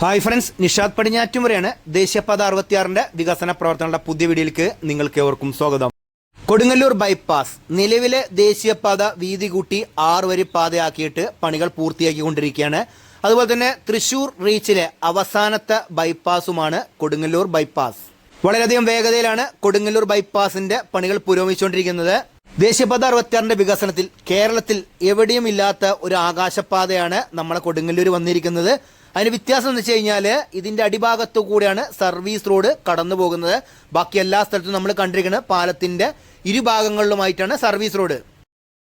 Hi friends Nishad പടിഞ്ഞാറ്റും വരെയാണ് ദേശീയപാത അറുപത്തിയാറിന്റെ വികസന പ്രവർത്തനങ്ങളുടെ പുതിയ വീഡിയോയിലേക്ക് നിങ്ങൾക്ക് ഏവർക്കും സ്വാഗതം. കൊടുങ്ങല്ലൂർ ബൈപ്പാസ് നിലവിലെ ദേശീയപാത വീതി കൂട്ടി ആറ് വരി പാതയാക്കിയിട്ട് പണികൾ പൂർത്തിയാക്കിക്കൊണ്ടിരിക്കുകയാണ്. അതുപോലെ തന്നെ തൃശൂർ റീച്ചിലെ അവസാനത്തെ ബൈപ്പാസുമാണ് കൊടുങ്ങല്ലൂർ ബൈപ്പാസ്. വളരെയധികം വേഗതയിലാണ് കൊടുങ്ങല്ലൂർ ബൈപ്പാസിന്റെ പണികൾ പുരോഗമിച്ചുകൊണ്ടിരിക്കുന്നത്. ദേശീയപാത അറുപത്തിയാറിന്റെ വികസനത്തിൽ കേരളത്തിൽ എവിടെയും ഇല്ലാത്ത ഒരു ആകാശപാതയാണ് നമ്മളെ കൊടുങ്ങല്ലൂർ വന്നിരിക്കുന്നത്. അതിന് വ്യത്യാസം എന്ന് വെച്ച് കഴിഞ്ഞാൽ ഇതിന്റെ അടിഭാഗത്തു കൂടെയാണ് സർവീസ് റോഡ് കടന്നു പോകുന്നത്. ബാക്കി എല്ലാ സ്ഥലത്തും നമ്മൾ കണ്ടിരിക്കുന്നത് പാലത്തിന്റെ ഇരുഭാഗങ്ങളിലുമായിട്ടാണ് സർവീസ് റോഡ്.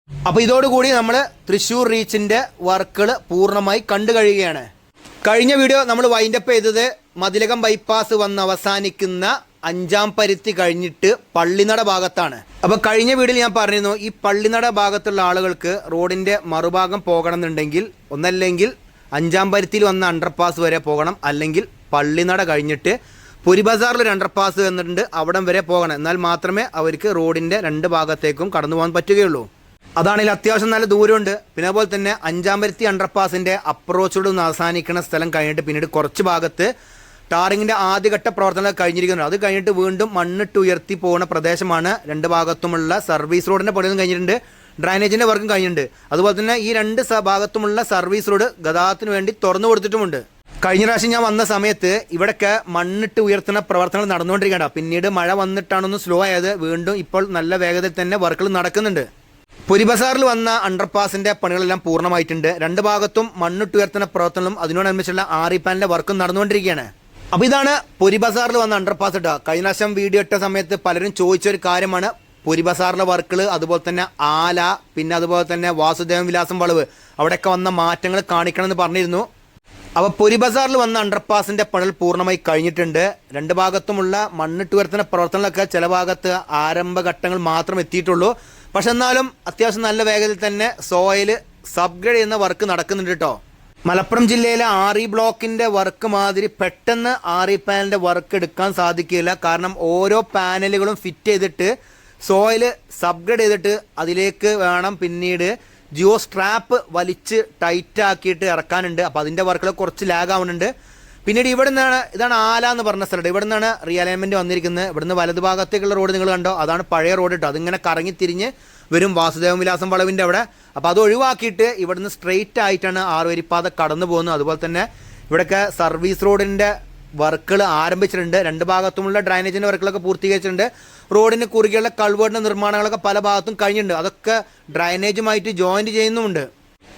അപ്പോൾ ഇതോടുകൂടി നമ്മൾ തൃശ്ശൂർ റീച്ചിന്റെ വർക്കുകൾ പൂർണമായി കണ്ടു കഴിയുകയാണ്. കഴിഞ്ഞ വീഡിയോ നമ്മൾ വൈൻഡപ്പ് ചെയ്തത് മതിലകം ബൈപ്പാസ് വന്ന് അവസാനിക്കുന്ന അഞ്ചാം പരുത്തി കഴിഞ്ഞിട്ട് പള്ളിനട ഭാഗത്താണ്. അപ്പൊ കഴിഞ്ഞ വീഡിയോയിൽ ഞാൻ പറഞ്ഞിരുന്നു ഈ പള്ളിനട ഭാഗത്തുള്ള ആളുകൾക്ക് റോഡിന്റെ മറുഭാഗം പോകണം എന്നുണ്ടെങ്കിൽ ഒന്നല്ലെങ്കിൽ അഞ്ചാം പരുത്തിയിൽ വന്ന അണ്ടർപാസ് വരെ പോകണം. അല്ലെങ്കിൽ പള്ളിനട കഴിഞ്ഞിട്ട് പുരിബസാറിൽ ഒരു അണ്ടർപാസ് വന്നിട്ടുണ്ട്. അവിടം വരെ പോകണം. എന്നാൽ മാത്രമേ അവർക്ക് റോഡിന്റെ രണ്ട് ഭാഗത്തേക്കും കടന്നു പോകാൻ പറ്റുകയുള്ളൂ. അതാണെങ്കിൽ അത്യാവശ്യം നല്ല ദൂരമുണ്ട്. പിന്നെ അതുപോലെ തന്നെ അഞ്ചാം പരുത്തി അണ്ടർപാസിന്റെ അപ്രോച്ചോട് ഒന്ന് അവസാനിക്കുന്ന സ്ഥലം കഴിഞ്ഞിട്ട് പിന്നീട് കുറച്ച് ഭാഗത്ത് ടാറിങ്ങിന്റെ ആദ്യഘട്ട പ്രവർത്തനങ്ങൾ കഴിഞ്ഞിരിക്കുന്നു. അത് കഴിഞ്ഞിട്ട് വീണ്ടും മണ്ണിട്ട് ഉയർത്തി പോകുന്ന പ്രദേശമാണ്. രണ്ട് ഭാഗത്തുമുള്ള സർവീസ് റോഡിന്റെ പണിയൊന്നും കഴിഞ്ഞിട്ടുണ്ട്. ഡ്രൈനേജിന്റെ വർക്കും കഴിഞ്ഞിട്ടുണ്ട്. അതുപോലെ തന്നെ ഈ രണ്ട് ഭാഗത്തുമുള്ള സർവീസ് റോഡ് ഗതാഗതത്തിന് വേണ്ടി തുറന്നു കൊടുത്തിട്ടുമുണ്ട്. കഴിഞ്ഞ പ്രാവശ്യം ഞാൻ വന്ന സമയത്ത് ഇവിടെയൊക്കെ മണ്ണിട്ട് ഉയർത്തുന്ന പ്രവർത്തനങ്ങൾ നടന്നുകൊണ്ടിരിക്കണ്ട പിന്നീട് മഴ വന്നിട്ടാണൊന്ന് സ്ലോ ആയത്. വീണ്ടും ഇപ്പോൾ നല്ല വേഗതയിൽ തന്നെ വർക്കുകൾ നടക്കുന്നുണ്ട്. പുരിബസാറിൽ വന്ന അണ്ടർപാസിന്റെ പണികളെല്ലാം പൂർണമായിട്ടുണ്ട്. രണ്ട് ഭാഗത്തും മണ്ണിട്ട് മണ്ണിട്ടുയർത്തുന്ന പ്രവർത്തനങ്ങളും അതിനോടനുബന്ധിച്ചുള്ള ആറി പാനിലെ വർക്കും നടന്നുകൊണ്ടിരിക്കുകയാണ്. അപ്പോൾ ഇതാണ് പുരിബസാറിൽ വന്ന അണ്ടർപാസ് ഇട്ട കഴിഞ്ഞ പ്രാവശ്യം വീഡിയോ ഇട്ട സമയത്ത് പലരും ചോദിച്ച ഒരു കാര്യമാണ്. പുരിബസാറിലെ വർക്കുകൾ അതുപോലെ തന്നെ ആല പിന്നെ അതുപോലെ തന്നെ വാസുദേവൻ വിലാസം വളവ്. അവിടെയൊക്കെ വന്ന മാറ്റങ്ങൾ കാണിക്കണമെന്ന് പറഞ്ഞിരുന്നു. അപ്പോൾ പുരിബസാറിൽ വന്ന അണ്ടർപാസിന്റെ പണൽ പൂർണമായി കഴിഞ്ഞിട്ടുണ്ട്. രണ്ട് ഭാഗത്തുമുള്ള മണ്ണിട്ട് ഉയർത്തുന്ന പ്രവർത്തനങ്ങളൊക്കെ ചില ഭാഗത്ത് ആരംഭഘട്ടങ്ങൾ മാത്രം എത്തിയിട്ടുള്ളൂ. പക്ഷെ എന്നാലും അത്യാവശ്യം നല്ല വേഗത്തിൽ തന്നെ സോയിൽ സബ്ഗ്രേഡ് ചെയ്യുന്ന വർക്ക് നടക്കുന്നുണ്ട് കേട്ടോ. മലപ്പുറം ജില്ലയിലെ ആറി ബ്ലോക്കിന്റെ വർക്ക് മാതിരി പെട്ടെന്ന് ആറി പാനലിന്റെ വർക്ക് എടുക്കാൻ സാധിക്കില്ല കാരണം ഓരോ പാനലുകളും ഫിറ്റ് ചെയ്തിട്ട് സോയിൽ സബ്ഗ്രേഡ് ചെയ്തിട്ട് അതിലേക്ക് വേണം പിന്നീട് ജിയോ സ്ട്രാപ്പ് വലിച്ച് ടൈറ്റ് ആക്കിയിട്ട് ഇറക്കാനുണ്ട്. അപ്പോൾ അതിന്റെ വർക്കുകൾ കുറച്ച് ലാഗ് ആവുന്നുണ്ട്. പിന്നീട് ഇവിടെ നിന്നാണ് ഇതാണ് ആല എന്ന് പറഞ്ഞ സ്ഥലം. ഇവിടെ നിന്നാണ് റിയലൈൻമെന്റ് വന്നിരിക്കുന്നത്. ഇവിടുന്ന് വലതു ഭാഗത്തേക്കുള്ള റോഡ് നിങ്ങൾ കണ്ടോ? അതാണ് പഴയ റോഡ് കേട്ടോ അതിങ്ങനെ കറങ്ങി തിരിഞ്ഞ് വരും വാസുദേവ വിലാസം വളവിന്റെ അവിടെ. അപ്പോൾ അത് ഒഴിവാക്കിയിട്ട് ഇവിടുന്ന് സ്ട്രെയിറ്റ് ആയിട്ടാണ് ആറുവരിപ്പാത കടന്നു പോകുന്നത്. അതുപോലെ തന്നെ ഇവിടെയൊക്കെ സർവീസ് റോഡിന്റെ വർക്കുകൾ ആരംഭിച്ചിട്ടുണ്ട്. രണ്ട് ഭാഗത്തുമുള്ള ഡ്രൈനേജിന്റെ വർക്കുകളൊക്കെ പൂർത്തീകരിച്ചിട്ടുണ്ട്. റോഡിന് കുറുകെയുള്ള കൾവേർഡിന്റെ നിർമ്മാണങ്ങളൊക്കെ പല ഭാഗത്തും കഴിഞ്ഞിട്ടുണ്ട്. അതൊക്കെ ഡ്രൈനേജുമായിട്ട് ജോയിന്റ് ചെയ്യുന്നുമുണ്ട്.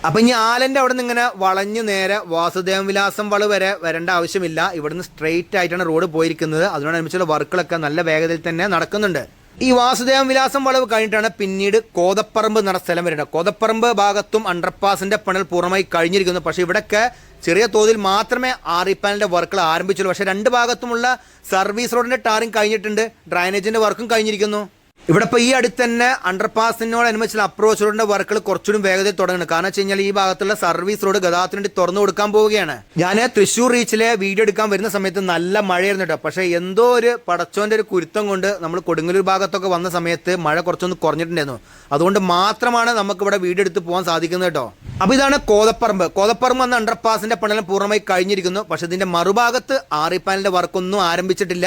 അപ്പം ഇനി ആലന്റെ അവിടെ നിന്ന് ഇങ്ങനെ വളഞ്ഞു നേരെ വാസുദേവ വിലാസം വള വരെ വരേണ്ട ആവശ്യമില്ല. ഇവിടുന്ന് സ്ട്രെയിറ്റ് ആയിട്ടാണ് റോഡ് പോയിരിക്കുന്നത്. അതിനോടനുബന്ധിച്ചുള്ള വർക്കുകളൊക്കെ നല്ല വേഗതയിൽ തന്നെ നടക്കുന്നുണ്ട്. ഈ വാസുദേവൻ വിലാസം വളവ് കഴിഞ്ഞിട്ടാണ് പിന്നീട് കോതപ്പറമ്പ് എന്ന സ്ഥലം വരുന്നത്. കോതപ്പറമ്പ് ഭാഗത്തും അണ്ടർപാസിന്റെ പണൽ പൂർണമായി കഴിഞ്ഞിരിക്കുന്നു. പക്ഷേ ഇവിടെയൊക്കെ ചെറിയ തോതിൽ മാത്രമേ ആറിപ്പാനിന്റെ വർക്കുകൾ ആരംഭിച്ചുള്ളൂ. പക്ഷേ രണ്ട് ഭാഗത്തുമുള്ള സർവീസ് റോഡിന്റെ ടാറിങ് കഴിഞ്ഞിട്ടുണ്ട്. ഡ്രൈനേജിന്റെ വർക്കും കഴിഞ്ഞിരിക്കുന്നു. ഇവിടെ ഇപ്പോൾ ഈ അടുത്ത് തന്നെ അണ്ടർപാസിനോടനുബന്ധിച്ചുള്ള അപ്രോച്ച് റോഡിന്റെ വർക്കുകൾ കുറച്ചുകൂടി വേഗത്തിൽ തുടങ്ങണം. കാരണം വെച്ച് കഴിഞ്ഞാൽ ഈ ഭാഗത്തുള്ള സർവീസ് റോഡ് ഗതാഗതത്തിന് വേണ്ടി തുറന്നു കൊടുക്കാൻ പോവുകയാണ്. ഞാൻ തൃശ്ശൂർ റീച്ചിലെ വീഡിയോ എടുക്കാൻ വരുന്ന സമയത്ത് നല്ല മഴയായിരുന്നു കേട്ടോ. പക്ഷേ എന്തോ ഒരു പടച്ചോന്റെ ഒരു കുരുത്തം കൊണ്ട് നമ്മൾ കൊടുങ്ങല്ലൂർ ഭാഗത്തൊക്കെ വന്ന സമയത്ത് മഴ കുറച്ചൊന്ന് കുറഞ്ഞിട്ടുണ്ടായിരുന്നു. അതുകൊണ്ട് മാത്രമാണ് നമുക്ക് ഇവിടെ വീഡിയോ എടുത്ത് പോകാൻ സാധിക്കുന്നത് കേട്ടോ. അപ്പോൾ ഇതാണ് കോതപ്പറമ്പ്. കോതപ്പറമ്പ് എന്ന അണ്ടർപാസിന്റെ പണിയെല്ലാം പൂർണമായി കഴിഞ്ഞിരിക്കുന്നു. പക്ഷേ ഇതിന്റെ മറുഭാഗത്ത് ആറിപ്പാനിന്റെ വർക്കൊന്നും ആരംഭിച്ചിട്ടില്ല.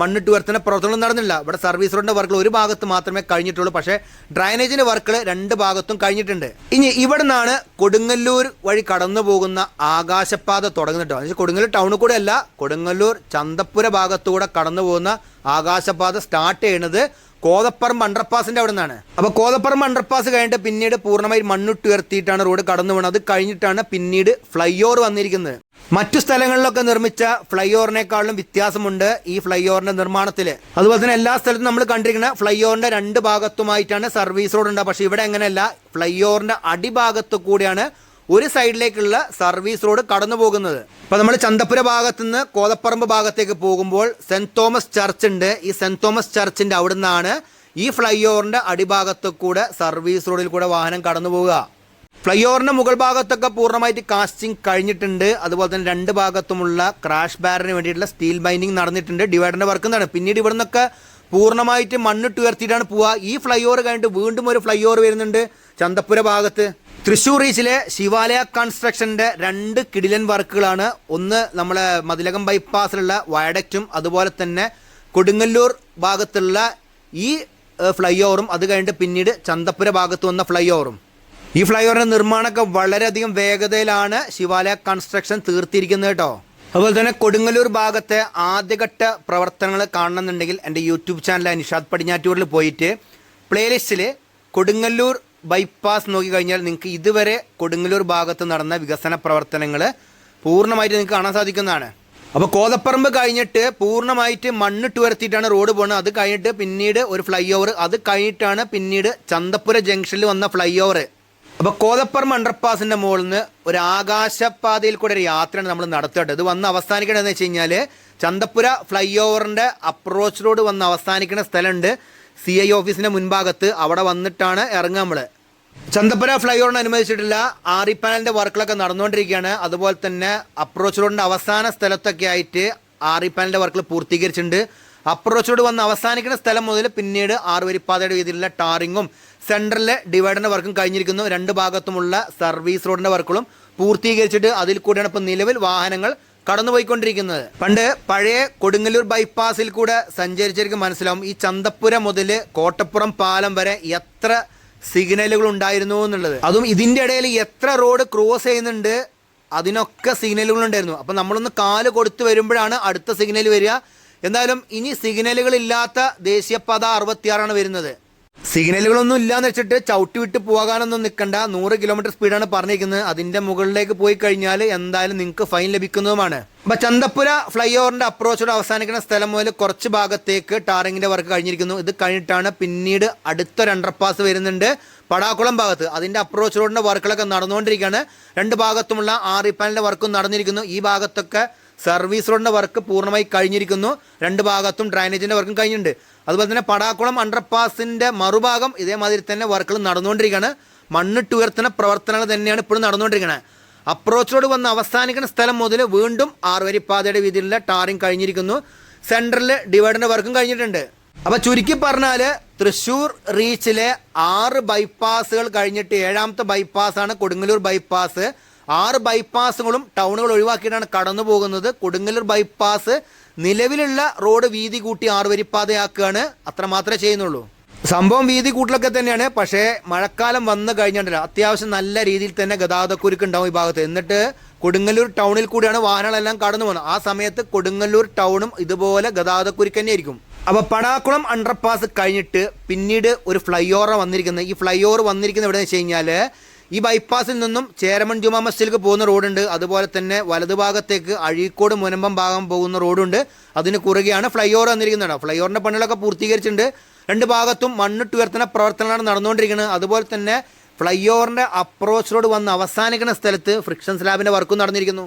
മണ്ണിട്ട് ഉയർത്തുന്ന പ്രവർത്തനം നടന്നില്ല. ഇവിടെ സർവീസ് റോഡിന്റെ വർക്കുകൾ ഒരു ഭാഗത്ത് മാത്രമേ കഴിഞ്ഞിട്ടുള്ളൂ. പക്ഷേ ഡ്രൈനേജിന്റെ വർക്കുകൾ രണ്ട് ഭാഗത്തും കഴിഞ്ഞിട്ടുണ്ട്. ഇനി ഇവിടെ നിന്നാണ് കൊടുങ്ങല്ലൂർ വഴി കടന്നു പോകുന്ന ആകാശപാത തുടങ്ങുന്നത് അതായത് കൊടുങ്ങല്ലൂർ ടൗണിൽ കൂടെ അല്ല കൊടുങ്ങല്ലൂർ ചന്തപ്പുര ഭാഗത്തുകൂടെ കടന്നു പോകുന്ന ആകാശപാത സ്റ്റാർട്ട് ചെയ്യുന്നത് കോതപ്പറമ്പ് അണ്ടർപാസിന്റെ അവിടെ നിന്നാണ് അപ്പൊ കോതപ്പറമ്പ് അണ്ടർപാസ് കഴിഞ്ഞിട്ട് പിന്നീട് പൂർണമായി മണ്ണിട്ട് ഉയർത്തിയിട്ടാണ് റോഡ് കടന്നു അത് കഴിഞ്ഞിട്ടാണ് പിന്നീട് ഫ്ലൈ ഓവർ വന്നിരിക്കുന്നത്. മറ്റു സ്ഥലങ്ങളിലൊക്കെ നിർമ്മിച്ച ഫ്ലൈ ഓവറിനേക്കാളും വ്യത്യാസമുണ്ട് ഈ ഫ്ലൈ ഓവറിന്റെ നിർമ്മാണത്തിൽ അതുപോലെ തന്നെ എല്ലാ സ്ഥലത്തും നമ്മൾ കണ്ടിരിക്കുന്ന ഫ്ലൈ ഓവറിന്റെ രണ്ട് ഭാഗത്തുമായിട്ടാണ് സർവീസ് റോഡ് ഉണ്ടാവുക പക്ഷേ ഇവിടെ അങ്ങനെയല്ല. ഫ്ലൈ ഓവറിന്റെ അടിഭാഗത്ത് കൂടിയാണ് ഒരു സൈഡിലേക്കുള്ള സർവീസ് റോഡ് കടന്നു പോകുന്നത്. അപ്പോൾ നമ്മൾ ചന്തപ്പുര ഭാഗത്ത് നിന്ന് കോതപ്പറമ്പ് ഭാഗത്തേക്ക് പോകുമ്പോൾ സെന്റ് തോമസ് ചർച്ച് ഉണ്ട്. ഈ സെന്റ് തോമസ് ചർച്ചിന്റെ അവിടെ നിന്നാണ് ഈ ഫ്ലൈ ഓവറിന്റെ അടിഭാഗത്ത് കൂടെ സർവീസ് റോഡിൽ കൂടെ വാഹനം കടന്നു പോവുക. ഫ്ലൈ ഓവറിന്റെ മുകൾ ഭാഗത്തൊക്കെ പൂർണമായിട്ട് കാസ്റ്റിംഗ് കഴിഞ്ഞിട്ടുണ്ട്. അതുപോലെ തന്നെ രണ്ട് ഭാഗത്തുമുള്ള ക്രാഷ് ബാറിന് വേണ്ടിയിട്ടുള്ള സ്റ്റീൽ ബൈൻഡിങ് നടന്നിട്ടുണ്ട്. ഡിവൈഡറിന്റെ വർക്ക് എന്താണ് പിന്നീട് ഇവിടെ നിന്നൊക്കെ പൂർണമായിട്ട് മണ്ണിട്ട് ഉയർത്തിയിട്ടാണ് പോവുക. ഈ ഫ്ലൈ ഓവർ കഴിഞ്ഞിട്ട് വീണ്ടും ഒരു ഫ്ലൈ ഓവർ വരുന്നുണ്ട് ചന്തപ്പുര ഭാഗത്ത്. തൃശ്ശൂർ റീച്ചിലെ ശിവാലയ കൺസ്ട്രക്ഷന്റെ രണ്ട് കിടിലൻ വർക്കുകളാണ്. ഒന്ന് നമ്മളെ മതിലകം ബൈപ്പാസിലുള്ള വയഡക്റ്റും അതുപോലെ തന്നെ കൊടുങ്ങല്ലൂർ ഭാഗത്തുള്ള ഈ ഫ്ലൈ ഓവറും അത് കഴിഞ്ഞിട്ട് പിന്നീട് ചന്തപ്പുര ഭാഗത്ത് വന്ന ഫ്ലൈ ഓവറും ഈ ഫ്ലൈ ഓവറിന്റെ നിർമ്മാണമൊക്കെ വളരെയധികം വേഗതയിലാണ് ശിവാലയ കൺസ്ട്രക്ഷൻ തീർത്തിരിക്കുന്നത് കേട്ടോ. അതുപോലെ തന്നെ കൊടുങ്ങല്ലൂർ ഭാഗത്തെ ആദ്യഘട്ട പ്രവർത്തനങ്ങൾ കാണണമെന്നുണ്ടെങ്കിൽ എന്റെ യൂട്യൂബ് ചാനൽ നിഷാദ് പടിഞ്ഞാറ്റൂരിൽ പോയിട്ട് പ്ലേലിസ്റ്റിൽ കൊടുങ്ങല്ലൂർ ബൈപ്പാസ് നോക്കി കഴിഞ്ഞാൽ നിങ്ങൾക്ക് ഇതുവരെ കൊടുങ്ങല്ലൂർ ഭാഗത്ത് നടന്ന വികസന പ്രവർത്തനങ്ങൾ പൂർണമായിട്ട് നിങ്ങൾക്ക് കാണാൻ സാധിക്കുന്നതാണ്. അപ്പോൾ കോതപ്പറമ്പ് കഴിഞ്ഞിട്ട് പൂർണമായിട്ട് മണ്ണിട്ട് വരുത്തിയിട്ടാണ് റോഡ് പോകുന്നത് അത് കഴിഞ്ഞിട്ട് പിന്നീട് ഒരു ഫ്ലൈ ഓവർ അത് കഴിഞ്ഞിട്ടാണ് പിന്നീട് ചന്തപ്പുര ജംഗ്ഷനിൽ വന്ന ഫ്ലൈ ഓവർ അപ്പോൾ കോതപ്പറമ്പ് അണ്ടർപാസിന്റെ മുകളിൽ നിന്ന് ഒരു ആകാശപാതയിൽ കൂടെ ഒരു യാത്രയാണ് നമ്മൾ നടത്തേണ്ടത്. ഇത് വന്ന് അവസാനിക്കണമെന്ന് വെച്ച് കഴിഞ്ഞാൽ ചന്തപ്പുര ഫ്ലൈ ഓവറിന്റെ അപ്രോച്ച് റോഡ് വന്ന് അവസാനിക്കുന്ന സ്ഥലമുണ്ട്. സി ഐ ഓഫീസിന്റെ മുൻഭാഗത്ത് അവിടെ വന്നിട്ടാണ് ഇറങ്ങുക നമ്മൾ ചന്തപ്പുര ഫ്ലൈ ഓവറിന് അനുവദിച്ചിട്ടില്ല. പാനലിന്റെ വർക്കുകളൊക്കെ നടന്നുകൊണ്ടിരിക്കുകയാണ്. അതുപോലെ തന്നെ അപ്രോച്ച് റോഡിന്റെ അവസാന സ്ഥലത്തൊക്കെ ആയിട്ട് ആർ പാനലിന്റെ വർക്കുകൾ പൂർത്തീകരിച്ചിട്ടുണ്ട്. അപ്രോച്ച് റോഡ് വന്ന് അവസാനിക്കുന്ന സ്ഥലം മുതൽ പിന്നീട് ആറുവരിപ്പാതയുടെ രീതിയിലുള്ള ടാറിങ്ങും സെൻട്രലിലെ ഡിവൈഡറിന്റെ വർക്കും കഴിഞ്ഞിരിക്കുന്നു. രണ്ട് ഭാഗത്തുമുള്ള സർവീസ് റോഡിന്റെ വർക്കുകളും പൂർത്തീകരിച്ചിട്ട് അതിൽ കൂടിയാണ് ഇപ്പം നിലവിൽ വാഹനങ്ങൾ കടന്നുപോയിക്കൊണ്ടിരിക്കുന്നത്. പണ്ട് പഴയ കൊടുങ്ങല്ലൂർ ബൈപ്പാസിൽ കൂടെ സഞ്ചരിച്ചവർക്ക് മനസ്സിലാവും ഈ ചന്തപ്പുര മുതൽ കോട്ടപ്പുറം പാലം വരെ എത്ര സിഗ്നലുകൾ ഉണ്ടായിരുന്നു എന്നുള്ളത്. അതും ഇതിന്റെ ഇടയിൽ എത്ര റോഡ് ക്രോസ് ചെയ്യുന്നുണ്ട് അതിനൊക്കെ സിഗ്നലുകൾ ഉണ്ടായിരുന്നു. അപ്പം നമ്മളൊന്ന് കാൽ കൊടുത്തു വരുമ്പോഴാണ് അടുത്ത സിഗ്നൽ വരിക. എന്തായാലും ഇനി സിഗ്നലുകൾ ഇല്ലാത്ത ദേശീയപാത അറുപത്തിയാറാണ് വരുന്നത്. സിഗ്നലുകളൊന്നും ഇല്ലാന്ന് വെച്ചിട്ട് ചവിട്ടി വിട്ട് പോകാനൊന്നും നിൽക്കണ്ട നൂറ് കിലോമീറ്റർ സ്പീഡാണ് പറഞ്ഞിരിക്കുന്നത്. അതിന്റെ മുകളിലേക്ക് പോയി കഴിഞ്ഞാൽ എന്തായാലും നിങ്ങൾക്ക് ഫൈൻ ലഭിക്കുന്നതുമാണ്. അപ്പൊ ചന്തപ്പുര ഫ്ലൈ ഓവറിന്റെ അപ്രോച്ചോട് അവസാനിക്കുന്ന സ്ഥലം മുതൽ കുറച്ച് ഭാഗത്തേക്ക് ടാറിങ്ങിന്റെ വർക്ക് കഴിഞ്ഞിരിക്കുന്നു. ഇത് കഴിഞ്ഞിട്ടാണ് പിന്നീട് അടുത്തൊരു അണ്ടർപാസ് വരുന്നുണ്ട് പടാക്കുളം ഭാഗത്ത്. അതിന്റെ അപ്രോച്ച് റോഡിന്റെ വർക്കുകളൊക്കെ നടന്നുകൊണ്ടിരിക്കുകയാണ്. രണ്ട് ഭാഗത്തുമുള്ള ആർ പാനലിന്റെ വർക്കും നടന്നിരിക്കുന്നു. ഈ ഭാഗത്തൊക്കെ സർവീസ് റോഡിന്റെ വർക്ക് പൂർണമായി കഴിഞ്ഞിരിക്കുന്നു. രണ്ട് ഭാഗത്തും ഡ്രൈനേജിന്റെ വർക്കും കഴിഞ്ഞിട്ടുണ്ട്. അതുപോലെ തന്നെ പടാക്കുളം അണ്ടർപാസിന്റെ മറുഭാഗം ഇതേമാതിരി തന്നെ വർക്കുകൾ നടന്നുകൊണ്ടിരിക്കുകയാണ്. മണ്ണിട്ട് ഉയർത്തുന്ന പ്രവർത്തനങ്ങൾ തന്നെയാണ് ഇപ്പോഴും നടന്നുകൊണ്ടിരിക്കുന്നത് അപ്രോച്ച് റോഡ് വന്ന് അവസാനിക്കുന്ന സ്ഥലം മുതൽ വീണ്ടും ആറുവരിപ്പാതയുടെ വീതിയിലുള്ള ടാറിങ് കഴിഞ്ഞിരിക്കുന്നു. സെൻട്രലിൽ ഡിവൈഡറിന്റെ വർക്കും കഴിഞ്ഞിട്ടുണ്ട്. അപ്പോൾ ചുരുക്കി പറഞ്ഞാൽ തൃശ്ശൂർ റീച്ചിലെ ആറ് ബൈപ്പാസുകൾ കഴിഞ്ഞിട്ട് ഏഴാമത്തെ ബൈപ്പാസാണ് കൊടുങ്ങല്ലൂർ ബൈപ്പാസ് ആറ് ബൈപ്പാസുകളും ടൗണുകൾ ഒഴിവാക്കിയിട്ടാണ് കടന്നു പോകുന്നത് കൊടുങ്ങല്ലൂർ ബൈപ്പാസ് നിലവിലുള്ള റോഡ് വീതി കൂട്ടി ആറുവരിപ്പാതയാക്കുകയാണ് അത്ര മാത്രമേ ചെയ്യുന്നുള്ളൂ. സംഭവം വീതി കൂട്ടിലൊക്കെ തന്നെയാണ്. പക്ഷേ മഴക്കാലം വന്നു കഴിഞ്ഞിട്ടില്ല അത്യാവശ്യം നല്ല രീതിയിൽ തന്നെ ഗതാഗതക്കുരുക്ക് ഉണ്ടാവും ഈ ഭാഗത്ത്. എന്നിട്ട് കൊടുങ്ങല്ലൂർ ടൗണിൽ കൂടിയാണ് വാഹനങ്ങളെല്ലാം കടന്നു പോകുന്നത്. ആ സമയത്ത് കൊടുങ്ങല്ലൂർ ടൗണും ഇതുപോലെ ഗതാഗതക്കുരുക്ക് തന്നെയായിരിക്കും. അപ്പൊ പടാക്കുളം അണ്ടർപാസ് കഴിഞ്ഞിട്ട് പിന്നീട് ഒരു ഫ്ലൈ ഓവർ വന്നിരിക്കുന്നത്. ഈ ഫ്ലൈ ഓവർ വന്നിരിക്കുന്നത് എവിടെയെന്ന് വെച്ച് കഴിഞ്ഞാൽ ഈ ബൈപ്പാസിൽ നിന്നും ചേരമൺ ജുമാ മസ്ജിദിലേക്ക് പോകുന്ന റോഡുണ്ട്. അതുപോലെ തന്നെ വലതുഭാഗത്തേക്ക് അഴീക്കോട് മുനമ്പം ഭാഗം പോകുന്ന റോഡുണ്ട്. അതിന് കുറുകെയാണ് ഫ്ലൈ ഓവർ വന്നിരിക്കുന്നത് ഫ്ലൈ ഓവറിന്റെ പണികളൊക്കെ പൂർത്തീകരിച്ചിട്ടുണ്ട്. രണ്ട് ഭാഗത്തും മണ്ണിട്ട് ഉയർത്തുന്ന പ്രവർത്തനങ്ങളാണ് നടന്നുകൊണ്ടിരിക്കുന്നത്. അതുപോലെ തന്നെ ഫ്ലൈ ഓവറിന്റെ അപ്രോച്ച് റോഡ് വന്ന് അവസാനിക്കുന്ന സ്ഥലത്ത് ഫ്രിക്ഷൻ സ്ലാബിന്റെ വർക്കും നടന്നിരിക്കുന്നു.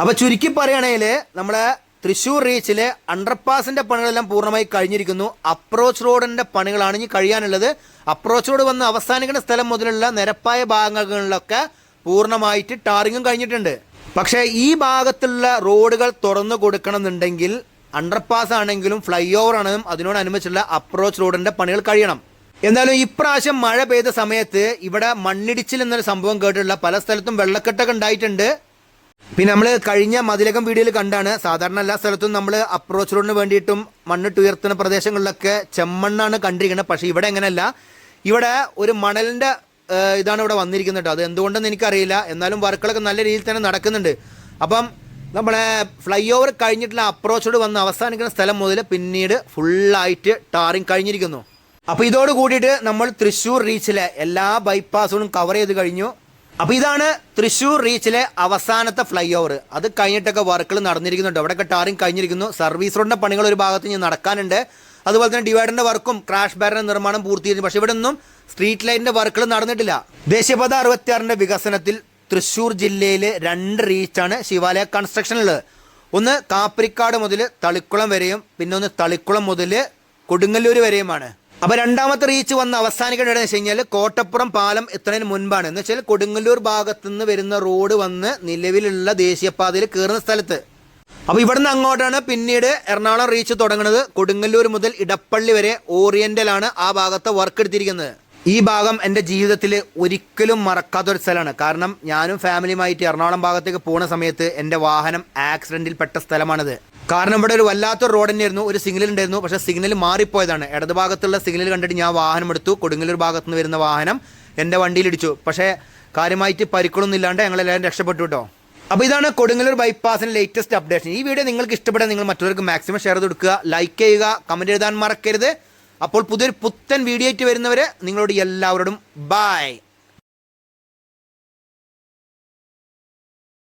അപ്പോൾ ചുരുക്കി പറയുകയാണെങ്കിൽ നമ്മളെ തൃശ്ശൂർ റീച്ചിലെ അണ്ടർപാസിന്റെ പണികളെല്ലാം പൂർണമായി കഴിഞ്ഞിരിക്കുന്നു. അപ്രോച്ച് റോഡിന്റെ പണികളാണ് ഇനി കഴിയാനുള്ളത്. അപ്രോച്ച് റോഡ് വന്ന് അവസാനിക്കുന്ന സ്ഥലം മുതലുള്ള നിരപ്പായ ഭാഗങ്ങളിലൊക്കെ പൂർണമായിട്ട് ടാറിങ്ങും കഴിഞ്ഞിട്ടുണ്ട്. പക്ഷേ ഈ ഭാഗത്തുള്ള റോഡുകൾ തുറന്നു കൊടുക്കണമെന്നുണ്ടെങ്കിൽ അണ്ടർപാസ് ആണെങ്കിലും ഫ്ലൈ ഓവർ ആണെങ്കിലും അതിനോടനുബന്ധിച്ചുള്ള അപ്രോച്ച് റോഡിന്റെ പണികൾ കഴിയണം. എന്നാലും ഇപ്രാവശ്യം മഴ പെയ്ത സമയത്ത് ഇവിടെ മണ്ണിടിച്ചിൽ എന്നൊരു സംഭവം കേട്ടിട്ടുള്ള പല സ്ഥലത്തും വെള്ളക്കെട്ടൊക്കെ ഉണ്ടായിട്ടുണ്ട്. പിന്നെ നമ്മൾ കഴിഞ്ഞ മതിലകം വീഡിയോയിൽ കണ്ടാണ് സാധാരണ എല്ലാ സ്ഥലത്തും നമ്മൾ അപ്രോച്ച് റോഡിന് വേണ്ടിയിട്ടും മണ്ണിട്ട് ഉയർത്തുന്ന പ്രദേശങ്ങളിലൊക്കെ ചെമ്മണ്ണാണ് കണ്ടിരിക്കുന്നത്. പക്ഷേ ഇവിടെ എങ്ങനെയല്ല ഇവിടെ ഒരു മണലിന്റെ ഇതാണ് ഇവിടെ വന്നിരിക്കുന്നത് കേട്ടോ. അത് എന്തുകൊണ്ടെന്ന് എനിക്കറിയില്ല. എന്നാലും വർക്കുകളൊക്കെ നല്ല രീതിയിൽ തന്നെ നടക്കുന്നുണ്ട്. അപ്പം നമ്മളെ ഫ്ലൈ ഓവർ കഴിഞ്ഞിട്ടുള്ള അപ്രോച്ച് റോഡ് വന്ന് അവസാനിക്കുന്ന സ്ഥലം മുതൽ പിന്നീട് ഫുള്ളായിട്ട് ടാറിങ് കഴിഞ്ഞിരിക്കുന്നു. അപ്പോൾ ഇതോട് കൂടിയിട്ട് നമ്മൾ തൃശ്ശൂർ റീച്ചിലെ എല്ലാ ബൈപ്പാസുകളും കവർ ചെയ്ത് കഴിഞ്ഞു. അപ്പൊ ഇതാണ് തൃശൂർ റീച്ചിലെ അവസാനത്തെ ഫ്ലൈ ഓവർ അത് കഴിഞ്ഞിട്ടൊക്കെ വർക്കുകൾ നടന്നിരിക്കുന്നുണ്ട്. അവിടെ ടാറിങ് കഴിഞ്ഞിരിക്കുന്നു. സർവീസ് റോഡിന്റെ പണികൾ ഒരു ഭാഗത്ത് ഇനി നടക്കാനുണ്ട്. അതുപോലെ തന്നെ ഡിവൈഡറിന്റെ വർക്കും ക്രാഷ് ബാരിന്റെ നിർമ്മാണം പൂർത്തീകരിച്ചു. പക്ഷെ ഇവിടെ ഒന്നും സ്ട്രീറ്റ് ലൈറ്റിന്റെ വർക്കുകൾ നടന്നിട്ടില്ല. ദേശീയപാത അറുപത്തിയാറിന്റെ വികസനത്തിൽ തൃശൂർ ജില്ലയിൽ രണ്ട് റീച്ചാണ് ശിവാലയ കൺസ്ട്രക്ഷനുള്ളത്. ഒന്ന് കാപ്പരിക്കാട് മുതൽ തളിക്കുളം വരെയും പിന്നെ ഒന്ന് തളിക്കുളം മുതൽ കൊടുങ്ങല്ലൂർ വരെയുമാണ്. അപ്പൊ രണ്ടാമത്തെ റീച്ച് വന്ന് അവസാനിക്കേണ്ടത് വെച്ച് കഴിഞ്ഞാൽ കോട്ടപ്പുറം പാലം എത്തുന്നതിന് മുൻപാണ്. എന്ന് വെച്ചാൽ കൊടുങ്ങല്ലൂർ ഭാഗത്തുനിന്ന് വരുന്ന റോഡ് വന്ന് നിലവിലുള്ള ദേശീയപാതയിൽ കയറുന്ന സ്ഥലത്ത്. അപ്പൊ ഇവിടുന്ന് അങ്ങോട്ടാണ് പിന്നീട് എറണാകുളം റീച്ച് തുടങ്ങുന്നത്. കൊടുങ്ങല്ലൂർ മുതൽ ഇടപ്പള്ളി വരെ ഓറിയന്റലാണ് ആ ഭാഗത്ത് വർക്ക് എടുത്തിരിക്കുന്നത്. ഈ ഭാഗം എന്റെ ജീവിതത്തിൽ ഒരിക്കലും മറക്കാത്തൊരു സ്ഥലമാണ്. കാരണം ഞാനും ഫാമിലിയുമായിട്ട് എറണാകുളം ഭാഗത്തേക്ക് പോകുന്ന സമയത്ത് എന്റെ വാഹനം ആക്സിഡന്റിൽ പെട്ട സ്ഥലമാണിത്. കാരണം ഇവിടെ ഒരു വല്ലാത്തൊരു റോഡ് തന്നെയായിരുന്നു. ഒരു സിഗ്നൽ ഉണ്ടായിരുന്നു. പക്ഷേ സിഗ്നൽ മാറിപ്പോയതാണ്. ഇടത് ഭാഗത്തുള്ള സിഗ്നൽ കണ്ടിട്ട് ഞാൻ വാഹനം എടുത്തു. കൊടുങ്ങല്ലൂർ ഭാഗത്ത് നിന്ന് വരുന്ന വാഹനം എന്റെ വണ്ടിയിലിടിച്ചു പക്ഷേ കാര്യമായിട്ട് പരിക്കളൊന്നും ഇല്ലാണ്ട് ഞങ്ങളെല്ലാവരും രക്ഷപ്പെട്ടു കേട്ടോ. അപ്പോൾ ഇതാണ് കൊടുങ്ങല്ലൂർ ബൈപ്പാസിന്റെ ലേറ്റസ്റ്റ് അപ്ഡേഷൻ ഈ വീഡിയോ നിങ്ങൾക്ക് ഇഷ്ടപ്പെടാൻ നിങ്ങൾ മറ്റുള്ളവർക്ക് മാക്സിമം ഷെയർ കൊടുക്കുക. ലൈക്ക് ചെയ്യുക കമന്റ് എഴുതാൻ മറക്കരുത്. അപ്പോൾ പുതിയൊരു പുത്തൻ വീഡിയോ ആയിട്ട് വരുന്നവരെ നിങ്ങളോട് എല്ലാവരോടും ബായ്